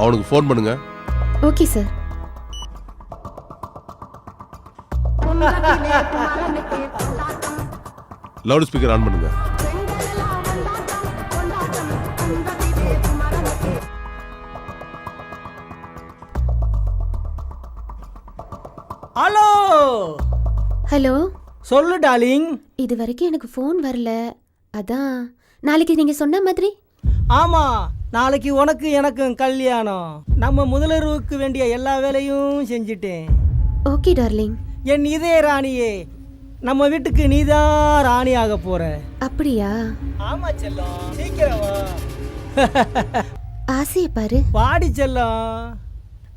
அவனுக்கு ஃபோன் பண்ணுங்க. Okay sir loud speaker on பண்ணுங்க. ஹலோ ஹலோ சொல்லு டார்லிங் இது வரைக்கும் எனக்கு ஃபோன் வரல. அதான் நாளைக்கு நீங்க சொன்ன மாதிரி. ஆமா நாளைக்கு உனக்கு எனக்கும் கல்யாணம். நம்ம முதலருவுக்கு வேண்டிய எல்லா வேலையும் செஞ்சிட்டேன். Okay darling. என் இதய ராணியே நம்ம வீட்டுக்கு நீதான் ராணி ஆக போற. அப்படியா? ஆமா செல்லம். சீக்கிரம் வா. ஆசையை பாரு. வாடி செல்லம்.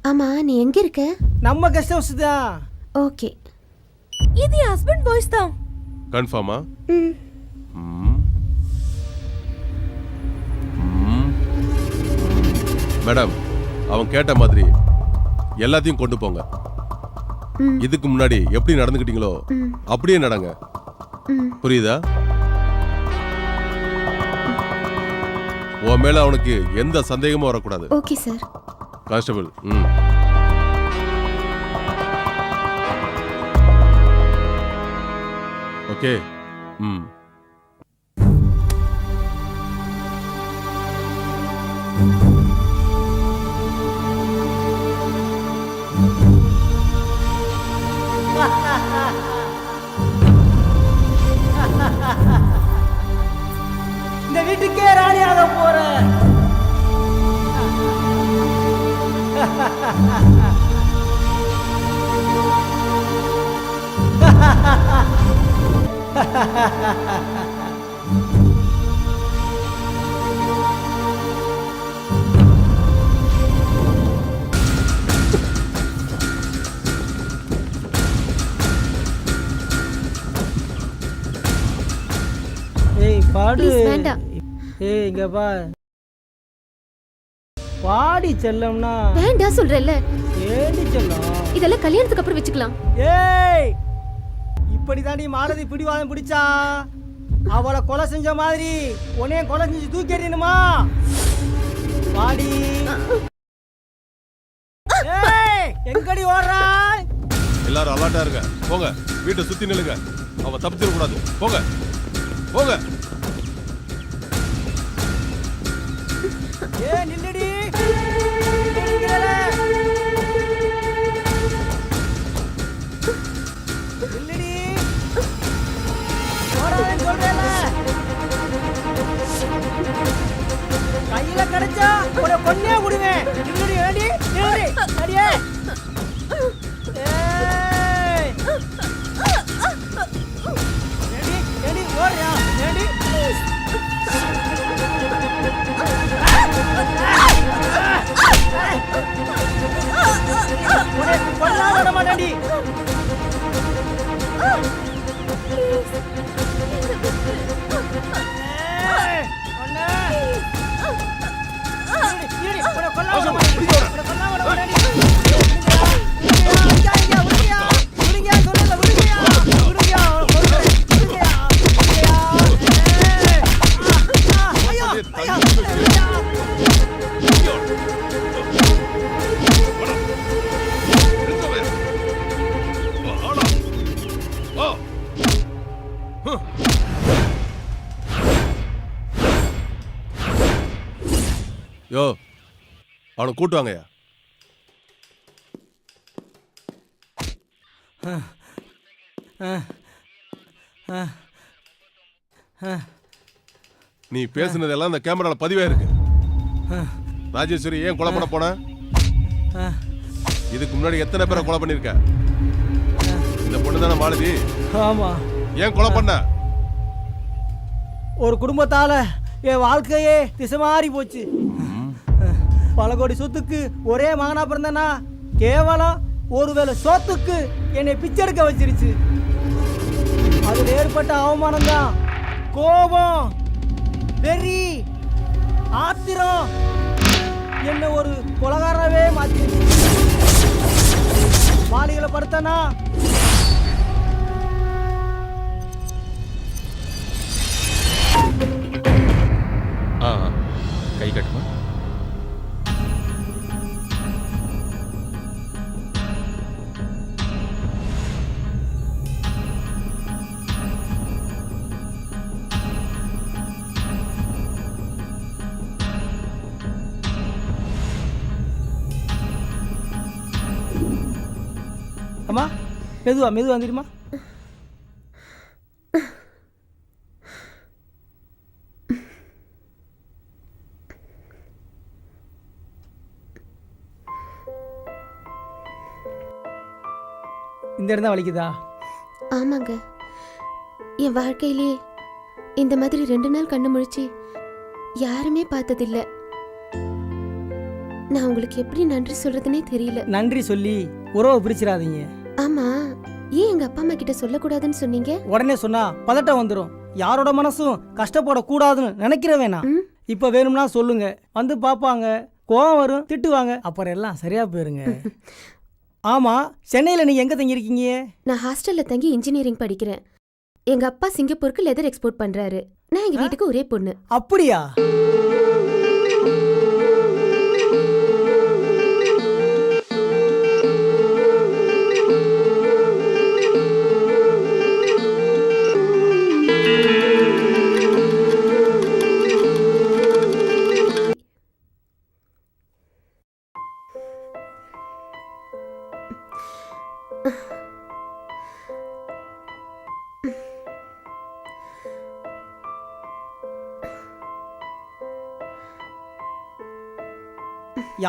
ஆமா நீ எங்க இருக்க? நம்ம கெஸ்ட் ஹவுஸ் தான். ஓகே. இது ஹஸ்பண்ட் வாய்ஸ் தான். கன்ஃபார்மா ம். மேடம் அவன் கேட்ட மாதிரி எல்லாத்தையும் கொண்டு போங்க. இதுக்கு முன்னாடி எப்படி நடந்துக்கிட்டீங்களோ ம். அப்படியே நடங்க. புரியுதா? உன் மேல அவனுக்கு எந்த சந்தேகமும் வரக்கூடாது. Okay sir. கான்ஸ்டபிள். ம். ஓகே. ம். இந்த வீட்டுக்கே ராணி ஆக போற ஏய் பாடு வேண்டாம். ஏய் இங்க பா. பாடி செல்லம்னா. வேண்டாம் சொல்றேல்ல. ஏடி செல்லம்? இதெல்லாம் கல்யாணத்துக்கு அப்புறம் வச்சுக்கலாம். ஏய் இப்படி தாண்டி மாலதி பிடிவாதம் பிடிச்சா. அவளை கொலை செஞ்ச மாதிரி உன்னையும் கொலை செஞ்சு தூக்கி எறியணுமா? பாடி ஏய் எங்கடி ஓடுறா? எல்லாரும் அலர்ட்டா இருங்க. போங்க. வீட்டை சுத்தி நில்லுங்க. அவன் தப்பிச்சிட கூடாது போங்க. போங்க. ஏ நில்லுடி நில்லுடிங்கிறல. நில்லுடி சொல்றேன்ல. கையில கிடைச்சா உன்னை கொன்னே விடுவேன் நில்லடி நில்லடி நில்லடி உன்னை கொல்லாம யோ அவனை கூட்டு வாங்கய்யா. நீ பேசுனதெல்லாம் இந்த கேமரால பதிவே இருக்கு. ராஜேஸ்வரி ஏன் கொலை பண்ண போன? இதுக்கு முன்னாடி எத்தனை பேரை கொலை பண்ணிருக்க? இந்த பொண்ணு தானே மாலதி? ஆமா. ஏன் கொலை பண்ண? ஒரு குடும்பத்தால என் வாழ்க்கையே திசை மாறி போச்சு. பல கோடி சொத்துக்கு ஒரே மகனா பிறந்தனா கேவலம் ஒருவேளை சொத்துக்கு என்னை பிச்செடுக்க வச்சிருச்சு. அதில் ஏற்பட்ட அவமானம் தான் கோபம் வெறி ஆத்திரம் என்ன ஒரு கொலகாரவே மாத்திருச்சு. மாளிகளை படுத்தனா மெதுவா மெதுவா வந்துடுமா? இந்த இடம் வலிக்குதா? ஆமாங்க. என் வாழ்க்கையிலே இந்த மாதிரி ரெண்டு நாள் கண்ணு முழிச்சு யாருமே பார்த்ததில்ல. நான் உங்களுக்கு எப்படி நன்றி சொல்றதுனே தெரியல. நன்றி சொல்லி உறவை பிரிச்சிடாதீங்க. ஆமா ஏன் எங்க அப்பா அம்மா கிட்ட சொல்லக்கூடாதுன்னு சொன்னீங்க? உடனே சொன்னா பதட்டம் வந்துடும் யாரோட மனசும் கஷ்டப்படக்கூடாதுன்னு நினைக்கிற வேணாம் ம்? இப்போ வேணும்னா சொல்லுங்க. வந்து பார்ப்பாங்க கோவம் வரும் திட்டுவாங்க. அப்புறம் எல்லாம் சரியா போயிருங்க. ஆமா சென்னையில் நீங்க எங்க தங்கியிருக்கீங்க? நான் ஹாஸ்டல்ல தங்கி இன்ஜினியரிங் படிக்கிறேன். எங்க அப்பா சிங்கப்பூருக்கு லெதர் எக்ஸ்போர்ட் பண்றாரு. நான் எங்க வீட்டுக்கு ஒரே பொண்ணு. அப்படியா?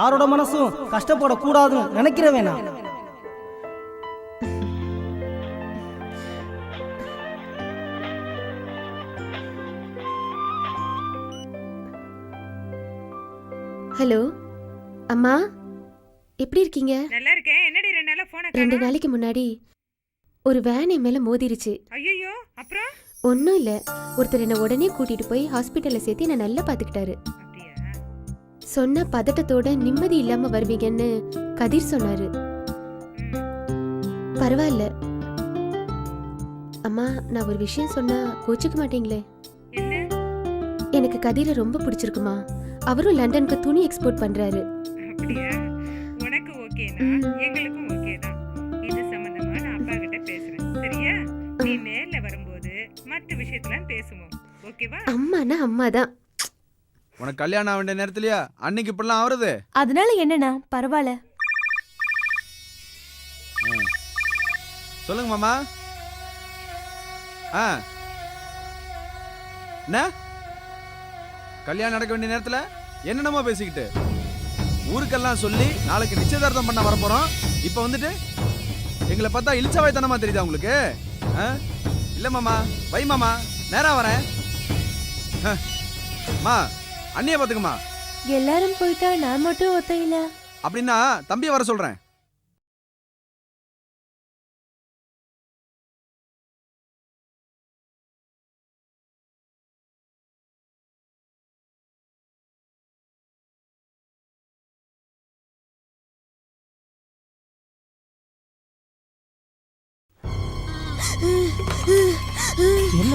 யாரோட மனசும் கஷ்டப்படக்கூடாதுன்னு நினைக்கிற வேணாம் ஹலோ அம்மா எப்படி இருக்கீங்க? நல்லா இருக்கேன். என்னடி ரெண்டு நாளா போன ரெண்டு நாளைக்கு முன்னாடி ஒரு வேன் என் மேல மோதிருச்சு. ஐயோ அப்புறம்? ஒன்றும் இல்லை. ஒருத்தர் என்னை உடனே கூட்டிட்டு போய் ஹாஸ்பிட்டல்ல சேர்த்து என்னை நல்லா பார்த்துக்கிட்டாரு. சொன்ன பதட்டத்தோட நிம்மதி இல்லாம வருவீங்கன்னு கதிர் சொன்னாரு. பரவாயில்ல. அம்மா நான் ஒரு விஷயம் சொன்னா கோச்சுக்க மாட்டீங்களே? எனக்கு கதிரை ரொம்ப பிடிச்சிருக்குமா. அவரும் லண்டனுக்கு துணி எக்ஸ்போர்ட் பண்றாரு. அப்படியா? உனக்கு ஓகேனா. எங்களுக்கும் ஓகே தான். இது சம்பந்தமா நான் அப்பா கிட்ட பேசுறேன். சரியா? நீ நேர்ல வரும்போது மத்த விஷயத்தெல்லாம் பேசுவோம். ஓகேவா அம்மானா அம்மா தான் உனக்கு கல்யாணம் ஆக வேண்டிய நேரத்துலயா? அன்னைக்கு இப்படிலாம் ஆகுறது அதனால என்னண்ணா? பரவாயில்ல. சொல்லுங்க மாமா. ஆ. என்ன? கல்யாணம் நடக்க வேண்டிய நேரத்துல என்னென்னமோ பேசிக்கிட்டு. ஊருக்கெல்லாம் சொல்லி நாளைக்கு நிச்சயதார்த்தம் பண்ண வரப்போறோம். இப்போ வந்துட்டு எங்களை பார்த்தா இழிச்சவாய்த்தனமா தெரியுதா உங்களுக்கு? ஆ? இல்ல மாமா. வை மாமா. நேரா வரேன். மா. அண்ணிய பாத்துக்கம்மா எல்லாரும் போயிட்டா நான் மட்டும் ஒத்தையில? அப்படின்னா தம்பியை வர சொல்றேன். என்ன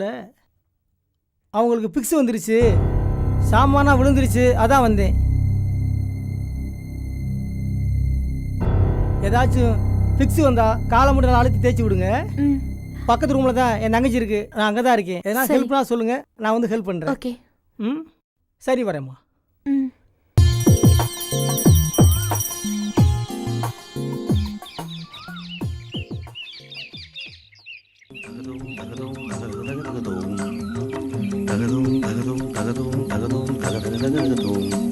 இல்லை அவங்களுக்கு பிக்ஸ் வந்துருச்சு. சாமானா விழுந்துருச்சு. அதான் வந்தேன். ஏதாச்சும் பிக்ஸ் வந்தா காலை மட்டும் அழுத்தி தேய்ச்சி விடுங்க. பக்கத்து ரூம்ல தான் என் தங்கச்சி இருக்கு. நான் அங்கே தான் இருக்கேன். எதனா சரி. ஹெல்ப்னா சொல்லுங்க. நான் வந்து ஹெல்ப் பண்றேன். ஓகே. ம்? சரி வரேம்மா. ம். 다가동 다가동 다가동 다가동 다가동 다가동 다가동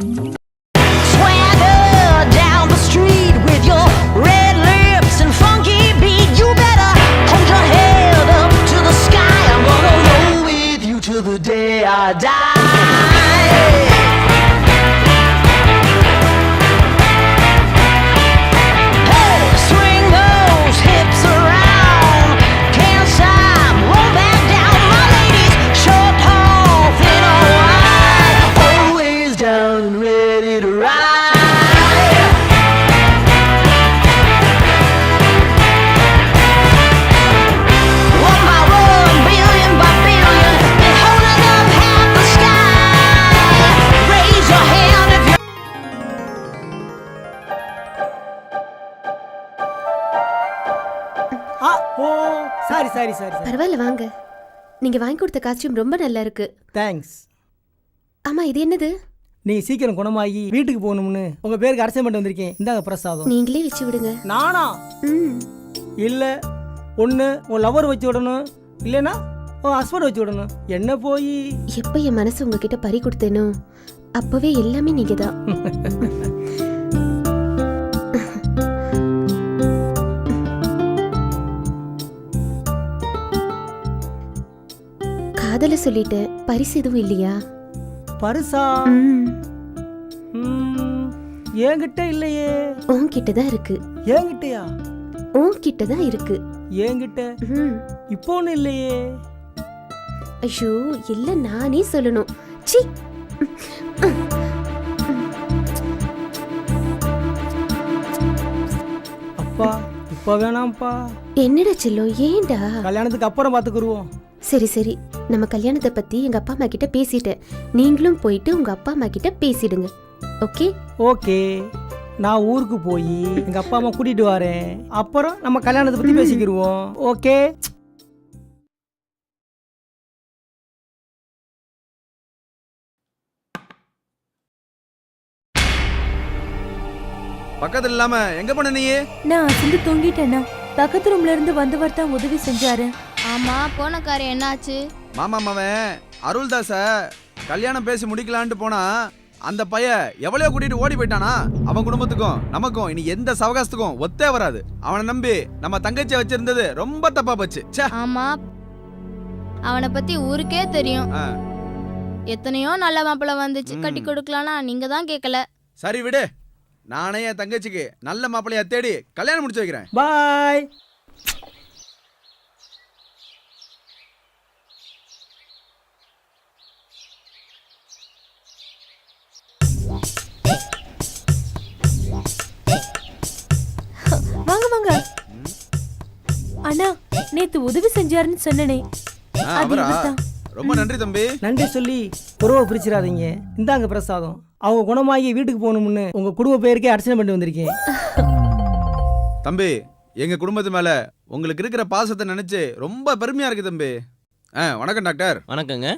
நீங்க வாங்கி கொடுத்த காஸ்டியூம் ரொம்ப நல்லா இருக்கு. தேங்க்ஸ் ஆமா இது என்னது? நீ சீக்கிரம் குணமாகி வீட்டுக்கு போகணும்னு உங்க பேருக்கு அரசியல் பண்ணிட்டு வந்திருக்கேன். இந்தாங்க பிரசாதம். நீங்களே வச்சு விடுங்க. நானா? ம். இல்லை ஒன்று உன் லவர் வச்சு விடணும். இல்லைன்னா உன் ஹஸ்பண்ட் வச்சு விடணும். என்ன போய்? எப்ப என் மனசு உங்ககிட்ட பறி கொடுத்தேனோ அப்பவே எல்லாமே நீங்க தான் காதல சொல்லிட்டேன் பரிசு எதுவும் இல்லையா? பரிசா? என்கிட்ட இல்லையே. உன்கிட்ட தான் இருக்கு. என்கிட்டயா? உன்கிட்ட தான் இருக்கு. என்கிட்ட. இப்போ ஒன்றும் இல்லையே. ஐயோ இல்ல நானே சொல்லணும். சி அப்பா இப்போ வேணாம்ப்பா. என்னடா செல்லம் ஏன்டா? கல்யாணத்துக்கு அப்புறம் பார்த்துக்குருவோம் சரி சரி. நம்ம கல்யாணத்தை பத்தி எங்க அப்பா அம்மா கிட்ட பேசிட்டேன் நீங்களும் போயிட்டு உங்க அப்பா அம்மா கிட்ட பேசிடுங்க. ஓகே? ஓகே. நான் ஊருக்கு போய் எங்க அப்பா அம்மா கூட்டிட்டு வரேன். அப்புறம் நம்ம கல்யாணத்தை பத்தி பேசிக்கிருவோம். ஓகே? பக்கத்துல இல்லாம எங்க போன நீ? நான் அசந்து தூங்கிட்டேன்னா பக்கத்து ரூம்ல இருந்து வந்தவர் தான் உதவி செஞ்சாரு. ஆமா போன காரியம் என்னாச்சு? மாமா மவன் அருள்தாச கல்யாணம் பேசி முடிக்கலான்ட்டு போனா அந்த பைய எவ்வளவு கூட்டிட்டு ஓடி போயிட்டானா? அவன் குடும்பத்துக்கும் நமக்கும் இனி எந்த சவகாசத்துக்கும் ஒத்தே வராது. அவனை நம்பி நம்ம தங்கச்சியை வச்சிருந்தது ரொம்ப தப்பா போச்சு. ச்சே. ஆமா. அவனை பத்தி ஊருக்கே தெரியும். ஆ. எத்தனையோ நல்ல மாப்பிள்ளை வந்துச்சு. கட்டி கொடுக்கலாம்னா நீங்க தான் கேட்கல சரி விடு. நானே என் தங்கச்சிக்கு நல்ல மாப்பிள்ளைய தேடி கல்யாணம் முடிச்சு வைக்கிறேன். பாய். நேத்து உதவி செஞ்சாருன்னு சொன்னனே. அது அவரா? இவர்தான். ரொம்ப நன்றி தம்பி. நன்றி சொல்லி உறவை பிரிச்சிடாதீங்க. இந்தாங்க பிரசாதம். அவங்க குணமாகி வீட்டுக்கு போகணும்னு உங்க குடும்ப பேருக்கே அர்ச்சனை பண்ணி வந்திருக்கேன். தம்பி எங்க குடும்பத்து மேல உங்களுக்கு இருக்கிற பாசத்தை நினைச்சு ரொம்ப பெருமையா இருக்கு தம்பி. ஆ வணக்கம் டாக்டர். வணக்கங்க.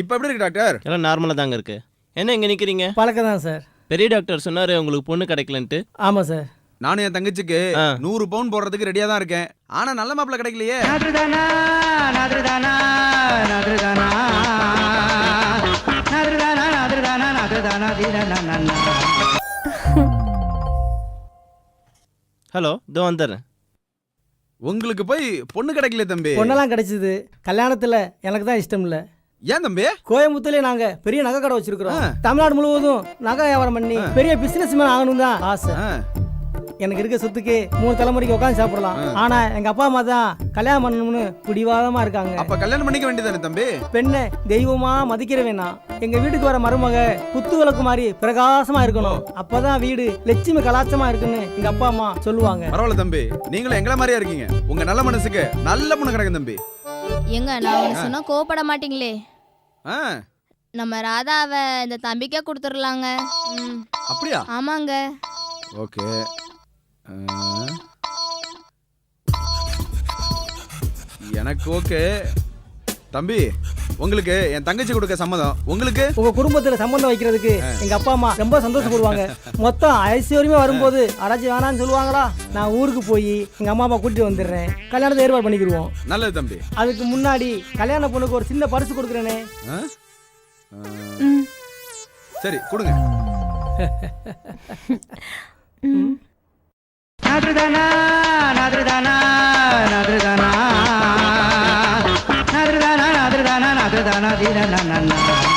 இப்ப எப்படி இருக்கு டாக்டர்? எல்லாம் நார்மலாக தாங்க இருக்கு. என்ன இங்கே நிற்கிறீங்க பழக்கம் தான் சார். பெரிய டாக்டர் சொன்னார் உங்களுக்கு பொண்ணு கிடைக்கலன்ட்டு. ஆமாம் சார். நானும் என் தங்கச்சிக்கு. நூறு பவுன் போடுறதுக்கு ரெடியா தான் இருக்கேன். ஆனா நல்ல மாப்பிள்ள கிடைக்கலையே. நாதிருதானா நாதிருதானா நாதிருதானா நாதிருதானா நாதிருதானா நாதிருதானா தீரனா ஹலோ இதோ வந்துடுறேன். உங்களுக்கு போய் பொண்ணு கிடைக்கல தம்பி. பொண்ணெல்லாம் கிடைச்சது. கல்யாணத்தில் எனக்கு தான் இஷ்டம் இல்லை ஏன் தம்பி? கோயம்புத்தூர்லயே நாங்க பெரிய நகை கடை வச்சிருக்கிறோம். தமிழ்நாடு முழுவதும் நகை வியாபாரம் பண்ணி பெரிய பிசினஸ் மேன் ஆகணும் தான் ஆசை. எனக்கு இருக்க சொத்துக்கு மூணு தலைமுறைக்கு உட்காந்து சாப்பிடலாம். ஆனா எங்க அப்பா அம்மா தான் கல்யாணம் பண்ணணும்னு பிடிவாதமா இருக்காங்க. அப்ப கல்யாணம் பண்ணிக்க வேண்டியதானே தம்பி? பெண்ணை தெய்வமா மதிக்கிறவேனா எங்க வீட்டுக்கு வர மருமக குத்து விளக்கு மாதிரி பிரகாசமா இருக்கணும். அப்பதான் வீடு லட்சுமி கலாச்சமா இருக்குன்னு எங்க அப்பா அம்மா சொல்லுவாங்க. பரவாயில்ல தம்பி. நீங்களும் எங்களை மாதிரியா இருக்கீங்க. உங்க நல்ல மனசுக்கு நல்ல பொண்ணு கிடைக்கும் தம்பி. எங்க நான் சொன்னா கோவப்பட மாட்டீங்களே. நம்ம ராதாவை இந்த தம்பிக்கே கொடுத்துடலாங்க ம். அப்படியா? ஆமாங்க. ஓகே. எனக்கு ஓகே. தம்பி உங்களுக்கு என் தங்கச்சி கொடுக்க சம்மதம். உங்களுக்கு? உங்க குடும்பத்துல சம்மந்தம் வைக்கிறதுக்கு எங்க அப்பா அம்மா ரொம்ப சந்தோஷப்படுவாங்க. மொத்தம் ஐஸ்வர்யமே வரும்போது அடாச்சி வேணாம்னு சொல்லுவாங்களா? நான் ஊருக்கு போய் எங்க அம்மா அப்பா கூட்டிட்டு வந்துடுறேன். கல்யாணத்தை ஏற்பாடு பண்ணிக்கிடுவோம். நல்லது தம்பி. அதுக்கு முன்னாடி கல்யாண பொண்ணுக்கு ஒரு சின்ன பரிசு கொடுக்குறேனே. சரி கொடுங்க. நாதிருதானா நாதிருதானா நாதிருதானா. Na na na na na na.